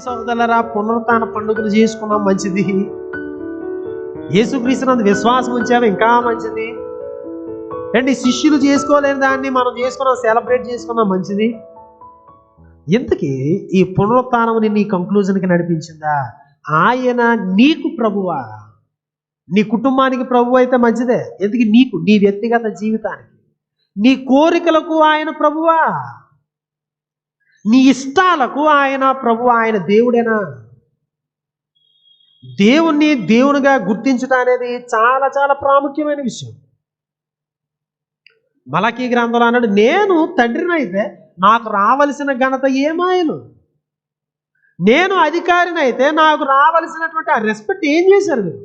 సోదరులరా పునరుత్న పండుగలు చేసుకున్నాం మంచిది. యేసుక్రీస్తునందు విశ్వాసం ఉంచాము ఇంకా మంచిది. అండి శిష్యులు చేసుకోలేని దాన్ని మనం చేసుకున్నాం సెలబ్రేట్ చేసుకున్నాం మంచిది. ఇంతకీ ఈ పునరుత్నం నీ కంక్లూజన్కి నడిపించిందా? ఆయన నీకు ప్రభువా? నీ కుటుంబానికి ప్రభు అయితే మంచిదే. ఎందుకు? నీకు నీ వ్యక్తిగత జీవితానికి. నీ కోరికలకు ఆయన ప్రభువా? నీ ఇష్టాలకు ఆయన ప్రభు ఆయన దేవుడేనా? దేవుణ్ణి దేవునిగా గుర్తించడం అనేది చాలా చాలా ప్రాముఖ్యమైన విషయం. మలకీ గ్రంథంలో అన్నాడు నేను తండ్రిని అయితే నాకు రావలసిన ఘనత ఏమాయను? నేను అధికారిని అయితే నాకు రావలసినటువంటి ఆ రెస్పెక్ట్ ఏం చేశారు మీరు?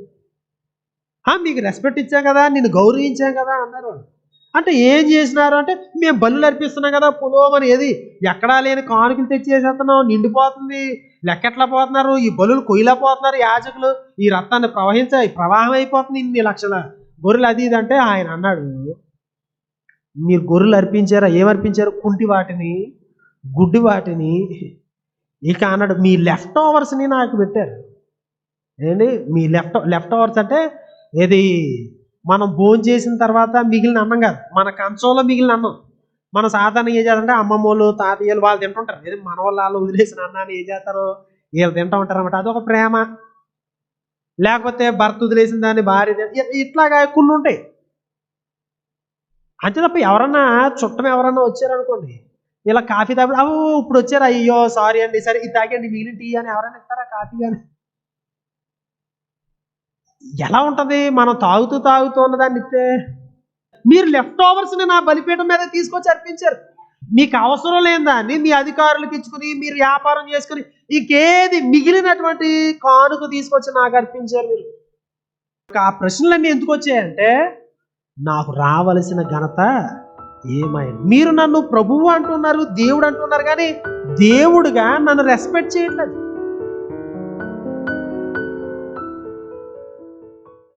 "ఆ, మీకు రెస్పెక్ట్ ఇచ్చాం కదా నిన్ను గౌరవించాం కదా అన్నారు అంటే ఏం చేసినారు అంటే మేము బలులు అర్పిస్తున్నాం కదా పులోమని. ఏది? ఎక్కడా లేని కానుకలు తెచ్చేసేస్తున్నాం నిండిపోతుంది. లెక్కెట్లా పోతున్నారు? ఈ బలులు కొయ్యలా పోతున్నారు యాజకులు. ఈ రక్తాన్ని ప్రవహించ ప్రవాహం అయిపోతుంది ఇన్ని లక్షల గొర్రెలు. అది ఇది అంటే ఆయన అన్నాడు మీరు గొర్రెలు అర్పించారా? ఏం అర్పించారు? కుంటి వాటిని గుడ్డి వాటిని. ఇక అన్నాడు మీ లెఫ్ట్ ఓవర్స్ని నాకు పెట్టారు. ఏంటి? మీ లెఫ్ట్ లెఫ్ట్ ఓవర్స్ అంటే ఏది? మనం భోజనం చేసిన తర్వాత మిగిలిన అన్నం కాదు. మన కంచంలో మిగిలిన అన్నం. మన సాధారణ ఏం చేస్తారంటే అమ్మమ్మలు తాతయ్యలు వాళ్ళు తింటుంటారు. ఏదో మన వాళ్ళు వాళ్ళు వదిలేసిన అన్నాన్ని ఏం చేస్తారో? వీళ్ళు తింటూ ఉంటారు అనమాట అదొక ప్రేమ. లేకపోతే భర్త వదిలేసిన దాన్ని భార్య ఇట్లాగా కొన్ని ఉంటాయి. అంతే తప్ప ఎవరన్నా చుట్టం ఎవరన్నా వచ్చారనుకోండి ఇలా కాఫీ తాగి అవు ఇప్పుడు వచ్చారు? అయ్యో సారీ అండి సరే ఇది తాగండి మిగిలిన టీ అని ఎవరైనా ఇస్తారా? కాఫీ కానీ ఎలా ఉంటుంది? మనం తాగుతూ తాగుతూ ఉన్నదాన్ని ఇస్తే? మీరు లెఫ్ట్ ఓవర్స్ని నా బలిపీఠం మీద తీసుకొచ్చి అర్పించారు. మీకు అవసరం లేని దాన్ని మీ అధికారులకు ఇచ్చుకుని మీరు వ్యాపారం చేసుకుని ఇంకేది మిగిలినటువంటి కానుక తీసుకొచ్చి నాకు అర్పించారు మీరు? ఆ ప్రశ్నలన్నీ ఎందుకు వచ్చాయంటే నాకు రావలసిన ఘనత ఏమైంది? మీరు నన్ను ప్రభువు అంటున్నారు దేవుడు అంటున్నారు కానీ దేవుడుగా నన్ను రెస్పెక్ట్ చేయట్లేదు.